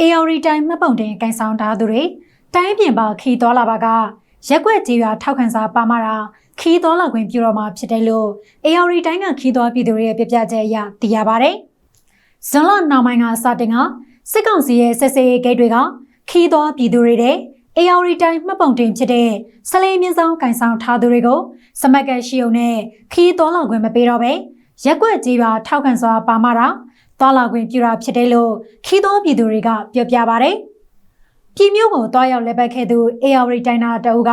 AR တိုင်းမှတ်ပုံတင်ကင်ဆောင်ထားသူတွေတိုင်းပြင်ပါခီးတော်လာပါကရက်ွက်ကြီးရွာထောက်ခံစာပါမတာခီးတော်လာခွင့်ပြုတော့မှာဖြစ်တယ်လို့ AR တိုင်းကခီးတော်ပြည်သူတွေရဲ့ပြပြချက်အရသိရပါတယ်။ဇွန်လနောက်ပိုင်းကစတင်ကစစ်ကောင်စီရဲ့စစ်စေးဂိတ်တွေကခီးတော်ပြည်သူတွေတဲ့ AR တိုင်းမှတ်ပုံတင်ဖြစ်တဲ့ဆလေးမြင့်ဆောင်ကင်ဆောင်ထားသူတွေကိုစမက်ကရှိုံနဲ့ခီးတော်လာခွင့်မပေးတော့ပဲရက်ွက်ကြီးရွာထောက်ခံစာပါမတာ သွားလာခွင့်ပြုတာဖြစ်တယ်လို့ခီးသောပြည်သူတွေကပြောပြပါဗျ။ပြည်မျိုးကိုတွားရောက်လက်ပတ်ခဲ့သူ AR တိုင်းနာတအုပ်က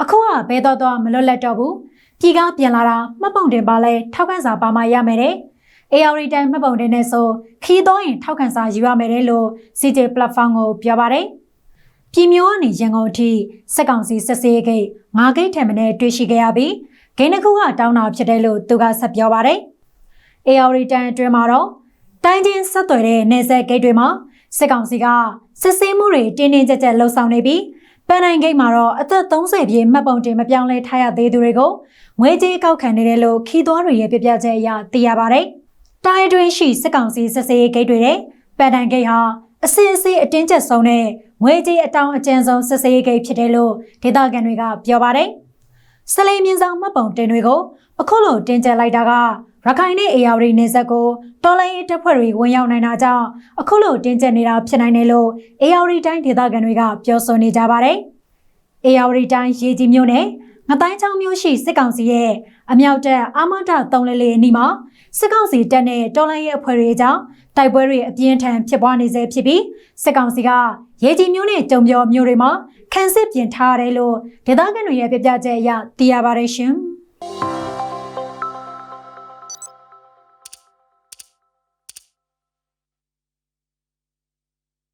အခုကဘဲတော့တော့မလွတ်လပ်တော့ဘူး။ပြည်ကပြန်လာတာမှတ်ပုံတင်ပါလဲထောက်ခံစာပါမရမယ်တဲ့။ AR တိုင်းမှတ်ပုံတင်နဲ့ဆိုခီးသောရင်ထောက်ခံစာယူရမယ်တဲ့လို့ CJ platform ကိုပြောပါတယ်။ပြည်မျိုးကနေရန်ကုန်အထိစက်ကောင်စီစစ်စေးဂိတ်ငါးဂိတ်ထံမနဲ့တွေ့ရှိခဲ့ရပြီးဂိမ်းတစ်ခုကတောင်းတာဖြစ်တယ်လို့သူကဆက်ပြောပါတယ်။ AR တန်အတွင်းမှာတော့ တိုင်းချင်းဆက်သွယ်တဲ့နေဆက်ဂိတ်တွေမှာစစ်ကောင်စီကစစ်ဆေးမှုတွေတင်းတင်းကြပ်ကြပ်လှုပ်ဆောင်နေပြီးပန်နိုင်ဂိတ်မှာတော့အသက်30ပြည့်မှတ်ပုံတင်မပြောင်းလဲထားရသေးသူတွေကိုငွေကြေးကောက်ခံနေတယ်လို့ခီးသွွားတွေရဲ့ပြပြချက်အရသိရပါတယ်။တိုင်းအတွင်းရှိစစ်ကောင်စီစစ်ဆေးဂိတ်တွေတဲ့ပန်နိုင်ဂိတ်ဟာအစစ်အဆေးအတင်းကျပ်ဆုံးတဲ့ငွေကြေးအတောင်အကျဉ်းဆုံးစစ်ဆေးဂိတ်ဖြစ်တယ်လို့ဒေသခံတွေကပြောပါတယ်။ဆလိမ်မြင်းဆောင်မှတ်ပုံတင်တွေကိုအခုလိုတင်ကျက်လိုက်တာက ရခိုင်နဲ့အေယာဝတီနေဆက်ကိုတော်လိုင်းရေးတပ်ဖွဲ့တွေဝင်ရောက်နိုင်တာကြောင့်အခုလိုတင်းကျပ်နေတာဖြစ်နိုင်တယ်လို့အေယာဝတီတိုင်းဒေသခံတွေကပြောဆိုနေကြပါတယ်။အေယာဝတီတိုင်းရေကြီးမြို့နယ်ငတိုင်းချောင်းမြို့ရှိစစ်ကောင်စီရဲ့အမြောက်တပ်အာမဒတုံးလေးလေးအနီးမှာစစ်ကောင်စီတပ်နဲ့တော်လိုင်းရေးအဖွဲ့တွေအကြောင်းတိုက်ပွဲတွေအပြင်းထန်ဖြစ်ပွားနေစေဖြစ်ပြီးစစ်ကောင်စီကရေကြီးမြို့နဲ့တုံပြောမြို့တွေမှာခန်းစစ်ပြင်ထားရတယ်လို့ဒေသခံတွေရဲ့ပြပြချက်အရသိရပါတယ်ရှင်။